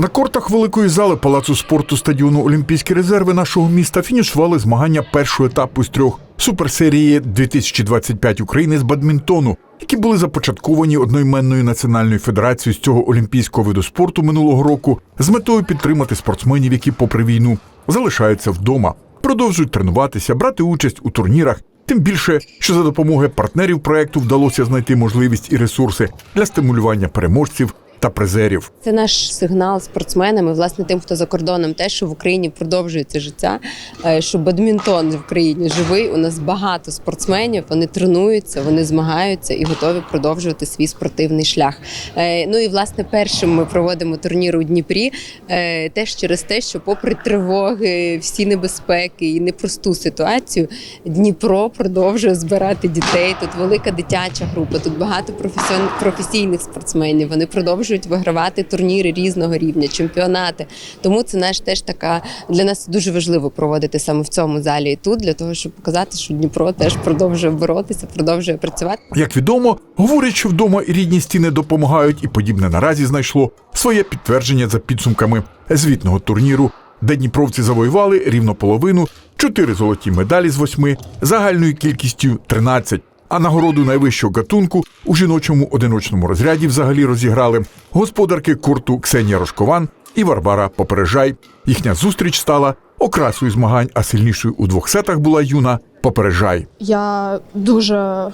На кортах великої зали палацу спорту стадіону Олімпійські резерви нашого міста фінішували змагання першого етапу з трьох суперсерії 2025 України з бадмінтону, які були започатковані одноіменною національною федерацією з цього олімпійського виду спорту минулого року з метою підтримати спортсменів, які, попри війну, залишаються вдома, продовжують тренуватися, брати участь у турнірах. Тим більше, що за допомогою партнерів проекту вдалося знайти можливість і ресурси для стимулювання переможців та призерів. Це наш сигнал спортсменам і власне тим, хто за кордоном, те, що в Україні продовжується життя, е, що бадмінтон в Україні живий. У нас багато спортсменів. Вони тренуються, вони змагаються і готові продовжувати свій спортивний шлях. Е, Ну і власне першим ми проводимо турнір у Дніпрі, е, теж через те, що, попри тривоги, всі небезпеки і непросту ситуацію, Дніпро продовжує збирати дітей. Тут велика дитяча група, тут багато професійних спортсменів. Вони продовжують вигравати турніри різного рівня, чемпіонати. Тому це наш теж така для нас дуже важливо проводити саме в цьому залі і тут, для того, щоб показати, що Дніпро теж продовжує боротися, продовжує працювати. Як відомо, говорять, що вдома і рідні стіни допомагають, і подібне наразі знайшло своє підтвердження за підсумками звітного турніру, де дніпровці завоювали рівно половину, чотири золоті медалі з восьми, загальною кількістю 13. А нагороду найвищого гатунку у жіночому одиночному розряді взагалі розіграли господарки курту Ксенія Рожкован і Варвара Попережай. Їхня зустріч стала окрасою змагань, а сильнішою у двох сетах була юна Попережай. Я дуже е,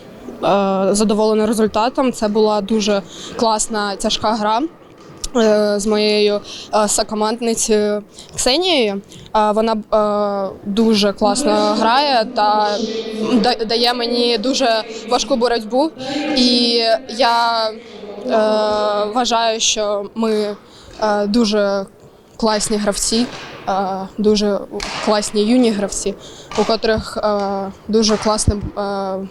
задоволена результатом. Це була дуже класна тяжка гра. Е, З моєю е, сокомандницею Ксенією. Вона е, дуже класно грає та дає мені дуже важку боротьбу. І я вважаю, що ми дуже класні гравці, дуже класні юні гравці, у котрих дуже класне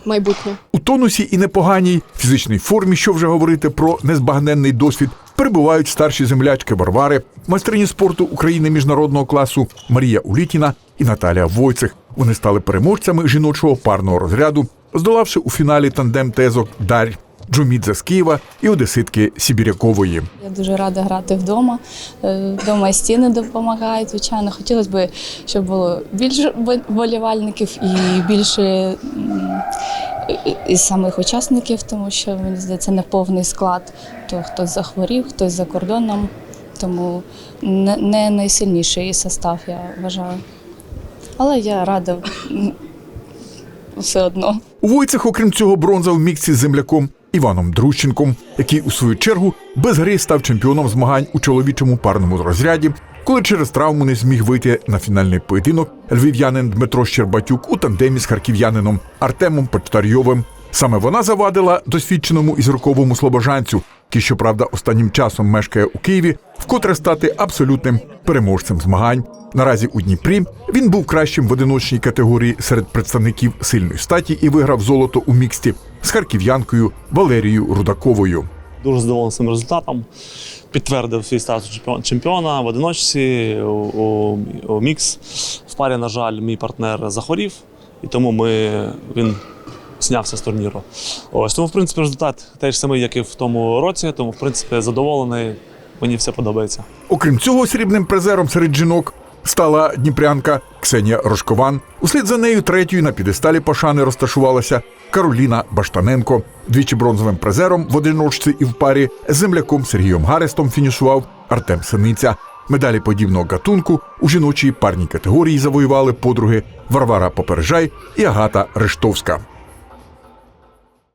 майбутнє. У тонусі і непоганій фізичній формі, що вже говорити про незбагненний досвід, перебувають старші землячки Варвари, майстрині спорту України міжнародного класу Марія Улітіна і Наталія Войцех. Вони стали переможцями жіночого парного розряду, здолавши у фіналі тандем тезок Дарь Джумідзе з Києва і Одеситки Сібірякової. Я дуже рада грати вдома. Е, Вдома стіни допомагають. Звичайно, хотілося б, щоб було більше болівальників і більше із самих учасників, тому що мені здається, не повний склад. То хтось захворів, хтось за кордоном. Тому не, найсильніший состав, я вважаю. Але я рада все одно. У Войцех, окрім цього, бронза в міксі з земляком Іваном Друщенком, який у свою чергу без гри став чемпіоном змагань у чоловічому парному розряді, коли через травму не зміг вийти на фінальний поєдинок львів'янин Дмитро Щербатюк у тандемі з харків'янином Артемом Почтарйовим. Саме вона завадила досвідченому і зірковому слобожанцю, який, щоправда, останнім часом мешкає у Києві, вкотре стати абсолютним переможцем змагань. Наразі у Дніпрі він був кращим в одиночній категорії серед представників сильної статі і виграв золото у міксті з харків'янкою Валерією Рудаковою. Дуже задоволений цим результатом. Підтвердив свій статус чемпіона в одиночці, у, у, у мікс. В парі, на жаль, мій партнер захворів, і тому ми, він знявся з турніру. Ось тому, в принципі, результат теж самий, як і в тому році, тому, в принципі, задоволений. Мені все подобається. Окрім цього, срібним призером серед жінок стала дніпрянка Ксенія Рожкован. Услід за нею третьою на підесталі пошани розташувалася Кароліна Баштаненко. Двічі бронзовим призером в одиночці і в парі з земляком Сергієм Гарестом фінішував Артем Синиця. Медалі подібного гатунку у жіночій парній категорії завоювали подруги Варвара Попережай і Агата Рештовська.